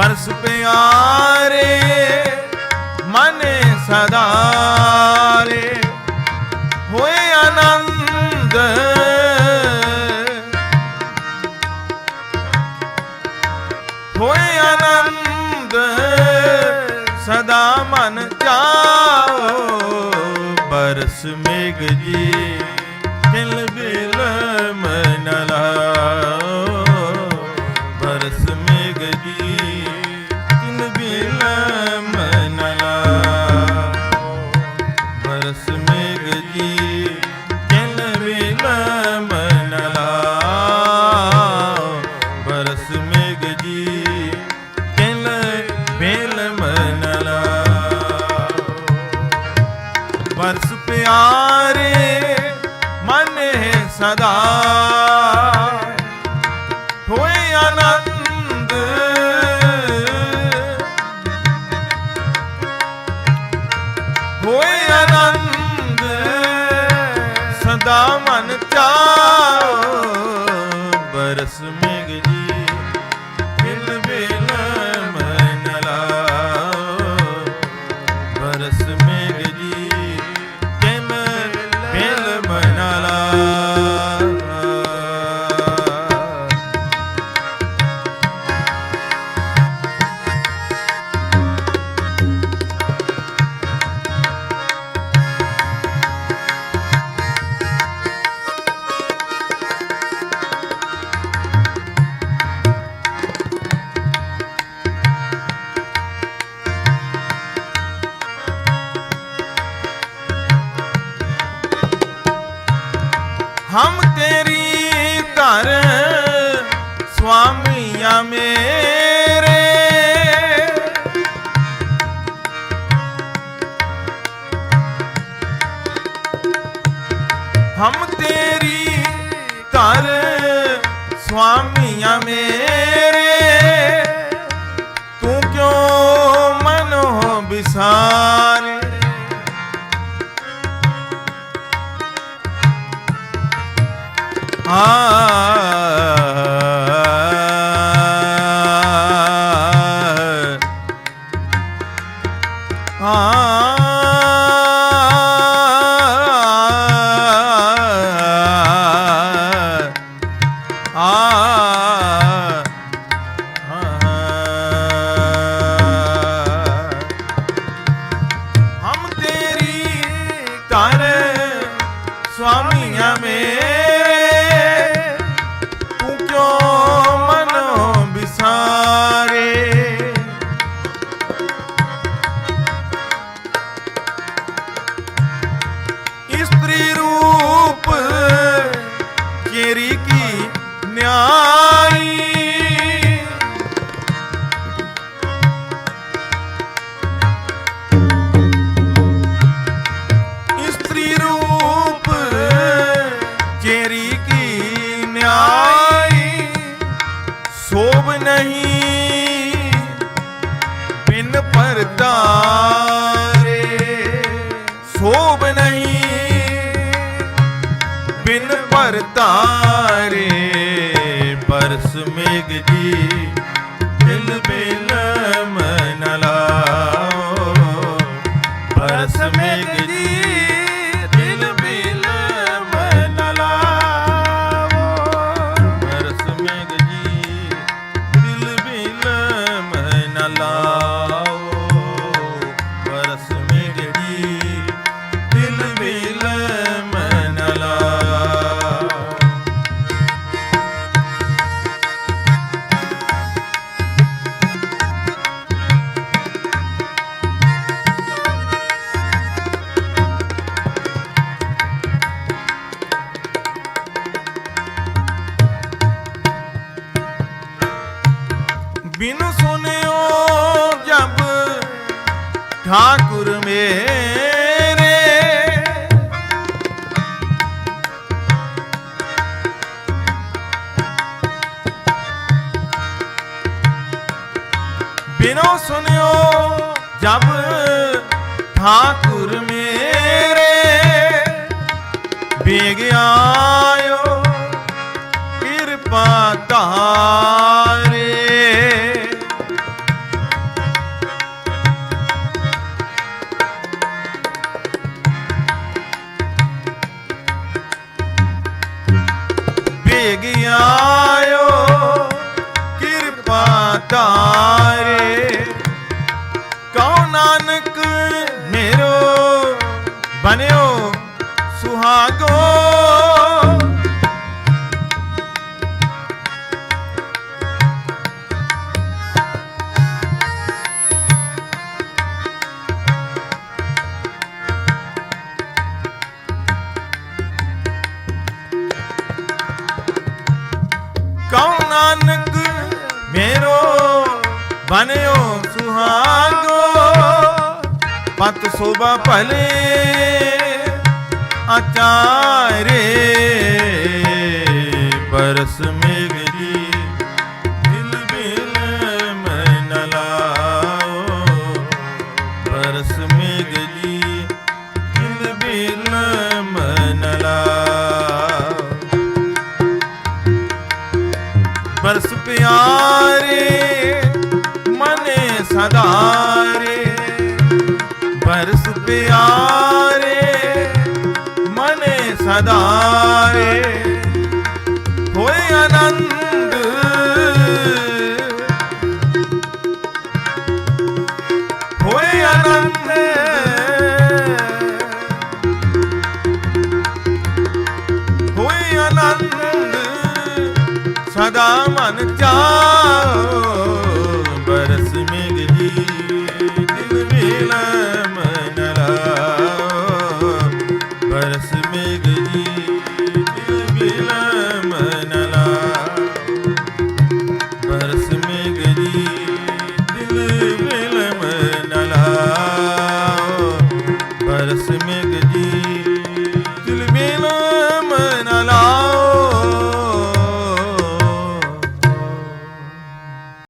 Purse ਪਿਆਰੇ, ਮਨੇ ਸਦਾਰੇ ਹੋਏ ਆਨੰਦ। ਹੋਏ ਆਨੰਦ, ਸਦਾ ਮਨ ਚਾਓ। ਬਰਸ ਮੇਘ ਜੀ ਦਿਲ ਬਿਲ ਮਨ ਲਾਓ। ਬਰਸ ਮੇਘ ਜੀ ਦਿਲ ਬਿਲ ਮਨ ਲਾਓ। ਬਰਸ ਮੇਘ ਜੀ ਦਿਲ ਬਿਲ ਮਨ ਲਾਓ। ਬਰਸ ਪਿਆਰੇ, ਮਨ ਸਦਾ। ਹੋਏ ਆਨੰਦ। ਹੋਏ ਆਨੰਦ। ਸਦਾ ਮਨ ਚਾਓ ਬਰਸ ਸੁਆਮੀਆਂ ਮੇਰੇ। ਹਮ ਤੇਰੀ ਧਰ ਸੁਆਮੀਆਂ ਮੇਰੇ। ਤੂੰ ਕਿਉਂ ਮਨੋ ਬਿਸਾਰੇ? ਹਮ ਸੁਆਮੀਆਂ ਮੇਰੇ। ਤੂੰ ਕਿਉਂ ਮਨੋ ਬਿਸਾਰੇ ਇਸਤਰੀ ਰੂਪ ਕੇਰੀ ਕੀ ਨਿਆਈ? ਸੋਭ ਨਹੀਂ। ਬਿਨ ਪਰਦਾਰੇ ਪਰਸ ਮੇਘ ਜੀ। ਸੁਨਿਓ ਜਬ ਠਾਕੁਰ ਮੇਰੇ। ਬਿਨੋ ਸੁਨਿਓ ਜਬ ਠਾਕੁਰ ਮੇਰੇ। ਬੇਗ ਆਇਓ ਕਿਰਪਾ ਧਾਰੇ ਕਉ ਨਾਨਕ ਮੇਰੋ ਬਨਿਓ ਸੁਹਾਗੋ। ਪਤ ਸੋਭਾ ਭਲੇ ਆਚਾਰੇ ਪਿਆਰੇ ਮਨੇ ਸਦਾਰੇ। ਬਰਸ ਪਿਆਰੇ ਮਨੇ ਸਦਾਰੇ। ਚਾਉ ਬਰਸ ਮੇਘ ਦਿਲ ਮੇਲਾ